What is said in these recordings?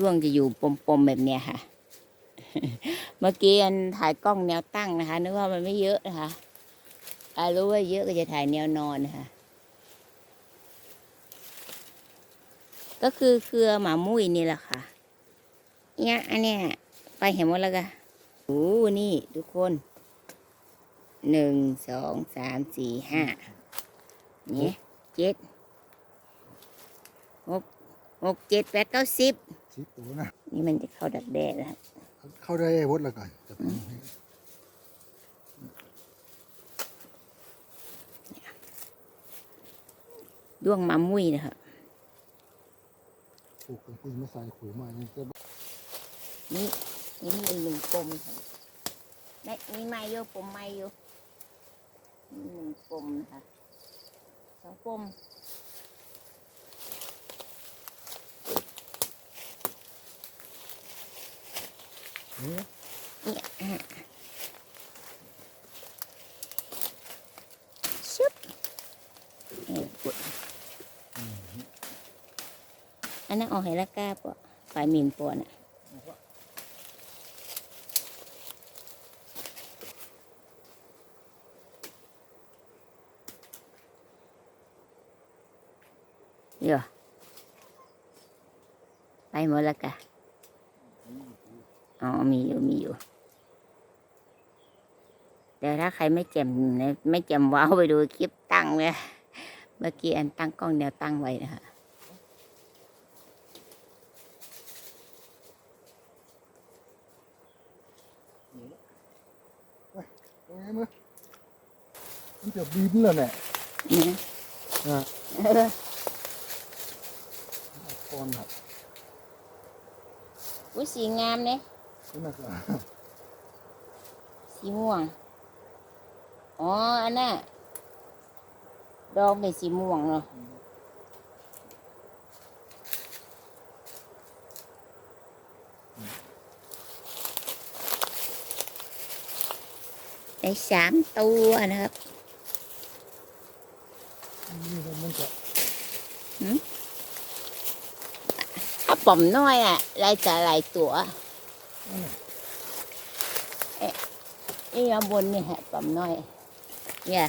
ร่วงจะอยู่ปมๆแบบเนี้ยค่ะ เมื่อกี้อันถ่ายกล้องแนวตั้งนะคะนึกว่ามันไม่เยอะนะคะอารู้ว่าเยอะก็จะถ่ายแนวนอนนะคะก็คือเครือหมามุ้ยนี่แหละค่ะเนี่ยอันเนี้ยไปเห็นหมดแล้วกันโอ้นี่ทุกคนหนึ่งสองสามสี่ห้าเนี่ยเจ็ดหกหกเจ็ดแปดเก้าสิบ สิบตัวนะนี่มันจะเข้าดักแด้แล้วเข้าได้วดละก่อนจะเป็นให้ด้วงมามุ้ยนะคะปลูกกันคุยมาใส่ขุยมาเนี่ยจะนี่นี่มีอีกหนึ่งปมค่ะได้มีไม้โยปมไม้โยนี่หนึ่งปมนะคะสองปม เนี่ย เนี่ยอะ ชุบอันนั้นออกให้ละกาปะฝ่ายมินปอน่ะเดี๋ยวไปหมดละกะ อ๋อมีอยู่มีอยู่แต่ถ้าใครไม่แจ่มนะไม่แจ่มว้าวไปดูคลิปตั้งเลยเมื่อกี้อันตั้งกล้องแนวตั้งไว้นะคะตรงนี้มั้ยมันจะบินแล้วเนี่ยนะออก้อนหักอุ้ยสีงามเนี่ย ขึ้นมาก่อนสีม่วง อ๋อ อันน่ะดอกเป็นสีม่วงเนาะได้สามตัวนะครับนี่มันจะถ้าป๋อมน้อยอะลายจะหลายตัว นี่ข้างบนนี่ฮะปอมน้อยเนี่ย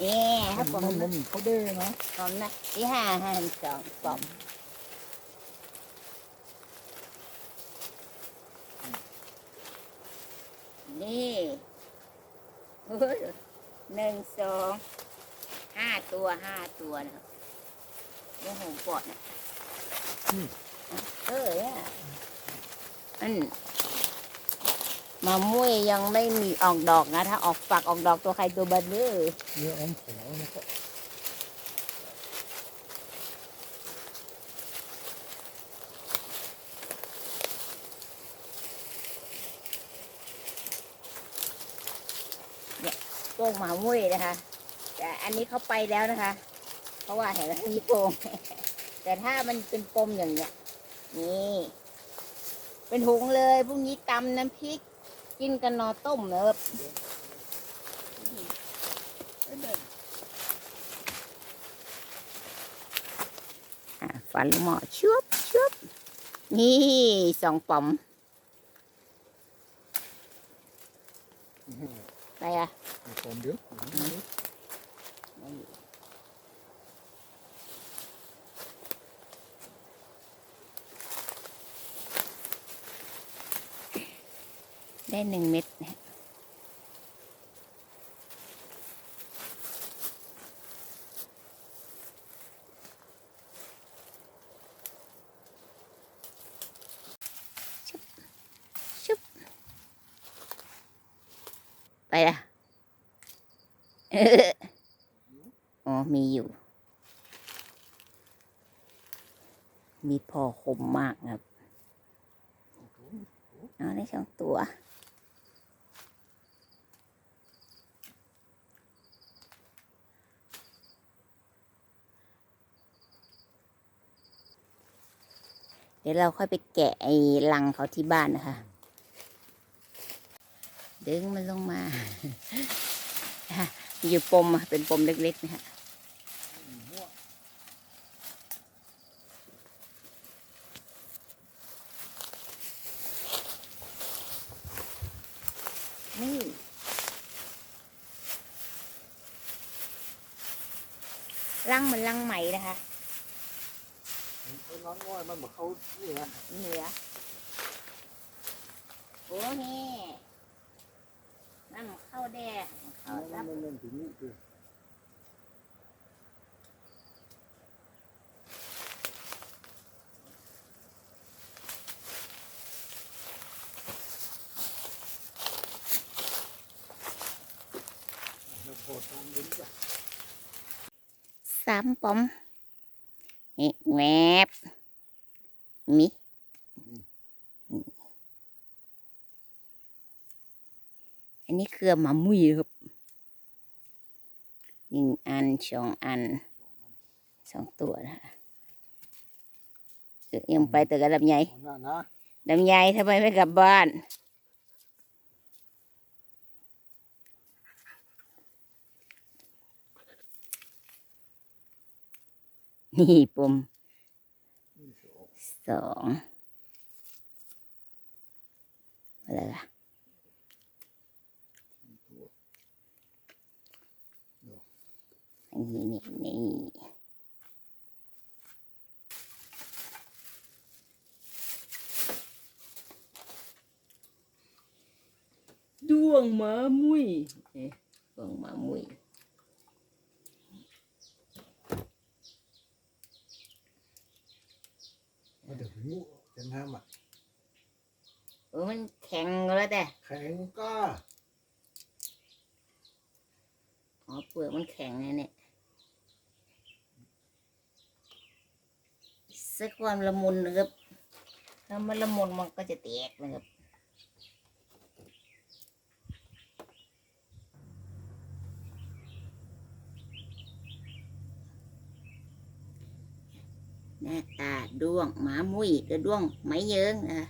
เนี่ยถ้าป๋อมมันมันเขาได้นะปอมนะที่ห้าห้าสองปอมนี่เฮ้ยหนึ่งสองห้าตัวห้าตัวนะครับโอ้โหปอดนะเออเนี่ย อันมามุ้ยยังไม่มีออกดอกนะ ถ้าออกฝักออกดอกตัวใครตัวบันเด้อเนื้ออ้อมขอนะครับโป่งหมามุ้ยนะคะ แต่อันนี้เขาไปแล้วนะคะ เพราะว่าเห็นแล้วมีโป่งแต่ถ้ามันเป็นปมอย่างเนี้ยนี่ เป็นหุงเลยพรุ่งนี้ตำน้ำพริก กินกันนอต้มเนอะฝันหมอชุบชุบนี่สองป๋อม ไปอะ ตอนเดียว ได้หนึ่งเม็ดนะชุบชุบไปละเอออ๋อ มีอยู่ มีพอคมมากครับ เอาได้สองตัว เดี๋ยวเราค่อยไปแกะไอ้ลังเขาที่บ้านนะคะ ดึงมันลงมา อยู่ปมเป็นปมเล็กๆนะคะรังเหมือนรังใหม่นะคะ น้องง่อยมันเหมือนเขานี่นะเหนือโอ้เฮ่นั่นเข้าแดงเข้ามัรับนเล่นถึงนี่คือเราโผล่ตามลิ้นจ้ะสามปอมเอ๊ะแวบ มีอันนี้เครือหมามุยครับหนึ่งอันสองอันสองตัวนะเออยังไปแต่กับลำไยหัวหน้านะลำไยทำไมไม่กลับบ้านนี่ปุ่มนี่สอง สองอะไรล่ะตันนี้นี่นี่ดวงหมามุยเอ๊ะดวงหมามุย มาเดี๋ยวถึงงูจะ น้ำอะเออมันแข็งแล้วแต่แข็งกล้าอ๋อเปลือกมันแข็งนะเนี่ยสักความละมุนนะครับถ้ามันละมุนมันก็จะแตกนะครับ แน่ตาด้วงหมามุ้ยหรือด้วงไหมเยิงนะคะ